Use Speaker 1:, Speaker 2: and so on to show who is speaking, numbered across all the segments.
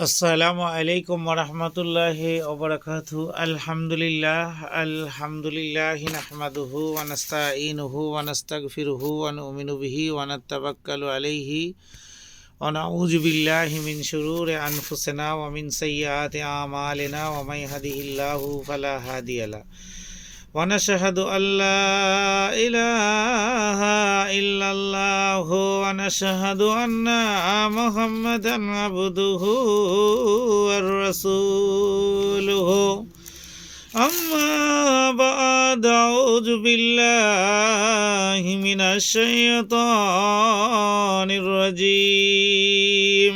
Speaker 1: আসসালামু আলাইকুম রহমতুল্লাহ ওবরাকাতু আলহামদুলিল্লাহ আলহামদুলিল্লাহ নাহমাদুহু ওয়ানাস্তাইনুহু ওয়ানাস্তাগফিরুহু ওয়া নু'মিনু বিহি ওয়া নাতাওয়াক্কালু আলাইহি বিল্লাহি মিন শুরুরি আনফুসিনা ওয়া মিন সাইয়্যাতি আমালিনা ওয়া মান ইয়াহদিহিল্লাহু ফালা হাদিয়া লাহু ونشهد أن لا إله إلا الله ونشهد أن محمدا عبده ورسوله أما بعد أعوذ بالله من الشيطان الرجيم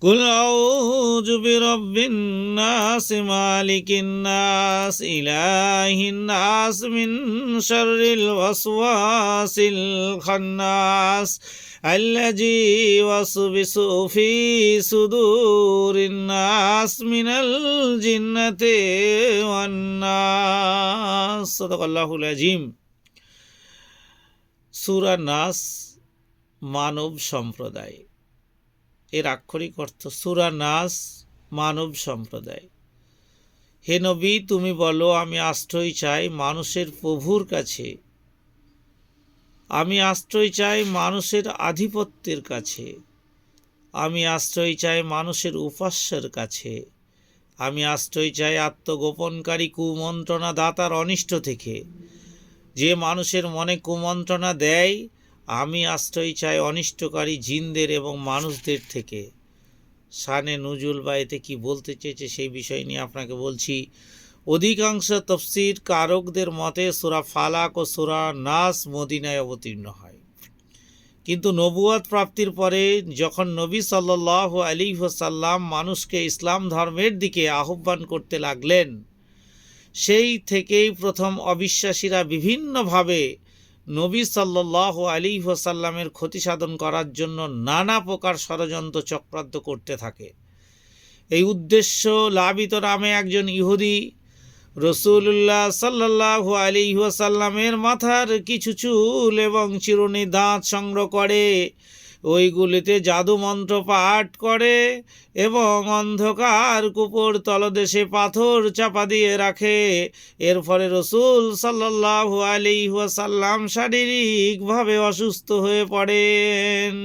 Speaker 1: قل أعوذ برب الناس مالك الناس إله الناس من شر الوسواس الخناس الذي يوسوس في صدور الناس من الجنة والناس صدق الله العظيم সূরা নাস মানব সম্প্রদায় এর আক্ষরিক অর্থ সুরা নাস, মানব সম্প্রদায়। হে নবী, তুমি বলো, আমি আশ্রয় চাই মানুষের প্রভুর কাছে। আমি আশ্রয় চাই মানুষের আধিপত্যের কাছে। আমি আশ্রয় চাই মানুষের উপাস্যের কাছে। আমি আশ্রয় চাই আত্মগোপনকারী কুমন্ত্রণা দাতার অনিষ্ট থেকে। যে মানুষের মনে কুমন্ত্রণা দেয় আমি আশ্রয় চাই অনিষ্টকারী জিনদের এবং মানুষদের থেকে। শানে নজুল বা এতে কি বলতে চেয়েছে সেই বিষয় নিয়ে আপনাকে বলছি। অধিকাংশ তফসির কারকদের মতে সুরা ফালাক ও সুরা নাস মদিনায় অবতীর্ণ হয়। কিন্তু নবুয়াদ প্রাপ্তির পরে যখন নবী সাল্লাহ আলী সাল্লাম মানুষকে ইসলাম ধর্মের দিকে আহ্বান করতে লাগলেন, সেই থেকেই প্রথম অবিশ্বাসীরা বিভিন্নভাবে নবী সাল্লাহ আলী ওসাল্লামের ক্ষতি সাধন করার জন্য নানা প্রকার ষড়যন্ত্র চক্রান্ত করতে থাকে। এই উদ্দেশ্য লাভিত নামে একজন ইহুদি রসুল্লাহ সাল্লাহ আলী ওয়াসাল্লামের মাথার কিছু চুল এবং চিরুনি দাঁত সংগ্রহ করে ওইগুলিতে জাদু মন্ত্র পাঠ করে এবং অন্ধকার কুপুর তলদেশে পাথর চাপা দিয়ে রাখে। এর ফলে রসুল সাল্লাহ আলি ওয়াসাল্লাম শারীরিকভাবে অসুস্থ হয়ে পড়েন।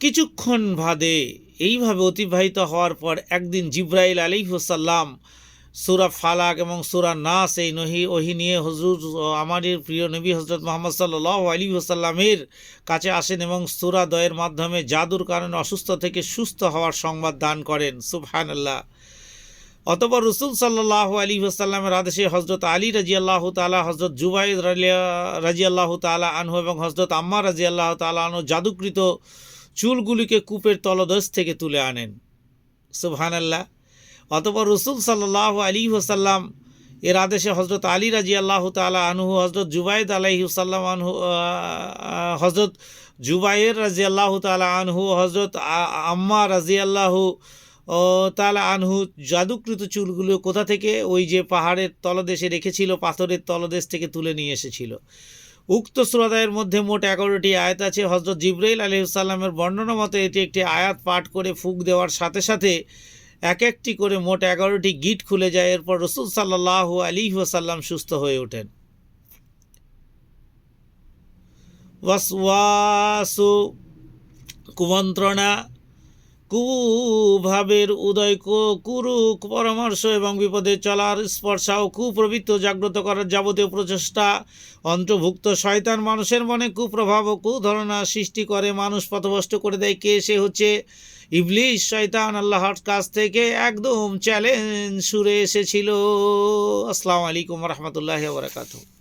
Speaker 1: কিছুক্ষণ বাদে এইভাবে অতিবাহিত হওয়ার পর একদিন জিব্রাইল আলী ওসাল্লাম সুরা ফালাক এবং সুরা নাস, এই নহি ওহি নিয়ে হজরত আমাদের প্রিয় নবী হজরত মোহাম্মদ সাল্লাহ আলী ওসাল্লামের কাছে আসেন এবং সুরা দয়ের মাধ্যমে জাদুর কারণে অসুস্থ থেকে সুস্থ হওয়ার সংবাদ দান করেন। সুবহান আল্লাহ অতপর রসুল সাল্লাহ আলী ওসাল্লামের আদেশে হজরত আলী রাজি আল্লাহ তালা হজরত জুবাইদ রাজি আল্লাহ তালা আনহু এবং হজরত আম্মা রাজি আল্লাহ তালা আনহু জাদুকৃত চুলগুলিকে কূপের তলদেশ থেকে তুলে আনেন। সুবহান আল্লাহ অতপর রসুল সাল্লাহ আলী ওসাল্লাম এর আদেশে হজরত আলী রাজি আল্লাহ তালা আনহু হজরত জুবাইদ আলাইসাল্লাম আনহু হজরত জুবাইর রাজি আল্লাহ তালা আনহু হজরত আম্মা রাজি আল্লাহ তালা আনহু জাদুকৃত চুলগুলো কোথা থেকে? ওই যে পাহাড়ের তলদেশে রেখেছিল, পাথরের তলদেশ থেকে তুলে নিয়ে এসেছিল। উক্ত শ্রোতায়ের মধ্যে মোট এগারোটি আয়াত আছে। হজরত জিব্রাইল আলহিসাল্লামের বর্ণনা মতো এটি একটি আয়াত পাঠ করে ফুক দেওয়ার সাথে সাথে এক একটি করে মোট এগারোটি গিট খুলে যায়, এরপর রসুল সাল্লাহ আলী ওসাল্লাম সুস্থ হয়ে ওঠেন। ওয়াসওয়াসু কুমন্ত্রণা কুভাবের উদয় কু- কুরু পরামর্শ এবং বিপদে চলার স্পর্শা ও কুপ্রবৃত্ত, জাগ্রত করার যাবতীয় প্রচেষ্টা। অন্তর্ভুক্ত শয়তান মানুষের মনে কুপ্রভাব ও কুধারণা সৃষ্টি করে, মানুষ পথভ্রষ্ট করে দেয়। কে সে হচ্ছে? ইবলিশ শয়তান, আল্লাহর কাছ থেকে একদম চ্যালেঞ্জ সুরে এসেছিল। আসসালামু আলাইকুম রহমতুল্লাহ বরাকাতু